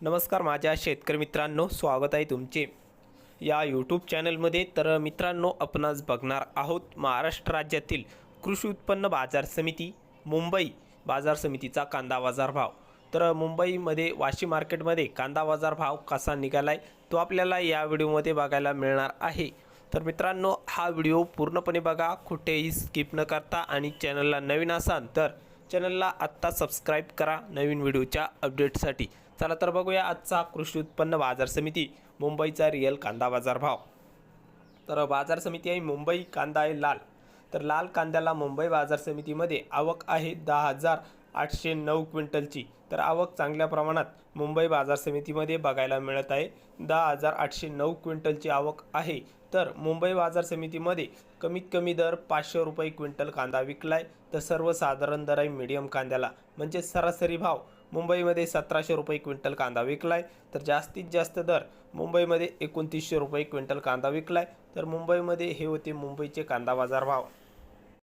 नमस्कार माझ्या शेतकरी मित्रांनो स्वागत आहे तुमचे. या यूट्यूब चॅनलमध्ये तर मित्रांनो आपणास बघणार आहोत महाराष्ट्र राज्यातील कृषी उत्पन्न बाजार समिती मुंबई बाजार समितीचा कांदा बाजार भाव. तर मुंबईमध्ये वाशी मार्केटमध्ये कांदा बाजार भाव कसा निघाला आहे तो आपल्याला या व्हिडिओमध्ये बघायला मिळणार आहे. तर मित्रांनो हा व्हिडिओ पूर्णपणे बघा कुठेही स्किप न करता आणि चॅनलला नवीन असाल तर चॅनलला आत्ता सबस्क्राईब करा नवीन व्हिडिओच्या अपडेटसाठी. चला तर बघूया आजचा कृषी उत्पन्न बाजार समिती मुंबईचा रिअल कांदा बाजार भाव. तर बाजार समिती आहे मुंबई कांदा आहे लाल. तर लाल कांद्याला मुंबई बाजार समितीमध्ये आवक आहे दहा हजार आठशे नऊ क्विंटलची. तर आवक चांगल्या प्रमाणात मुंबई बाजार समितीमध्ये बघायला मिळत आहे. दहा हजार आठशे नऊ क्विंटलची आवक आहे. तर मुंबई बाजार समितीमध्ये कमीत कमी दर पाचशे रुपये क्विंटल कांदा विकलाय. तर सर्वसाधारण दर आहे मीडियम कांद्याला. म्हणजे सरासरी भाव मुंबईमध्ये सतराशे रुपये क्विंटल कांदा विकलाय. तर जास्तीत जास्त दर मुंबईमध्ये एकोणतीसशे रुपये क्विंटल कांदा विकलाय. तर मुंबईमध्ये हे होते मुंबईचे कांदा बाजार भाव.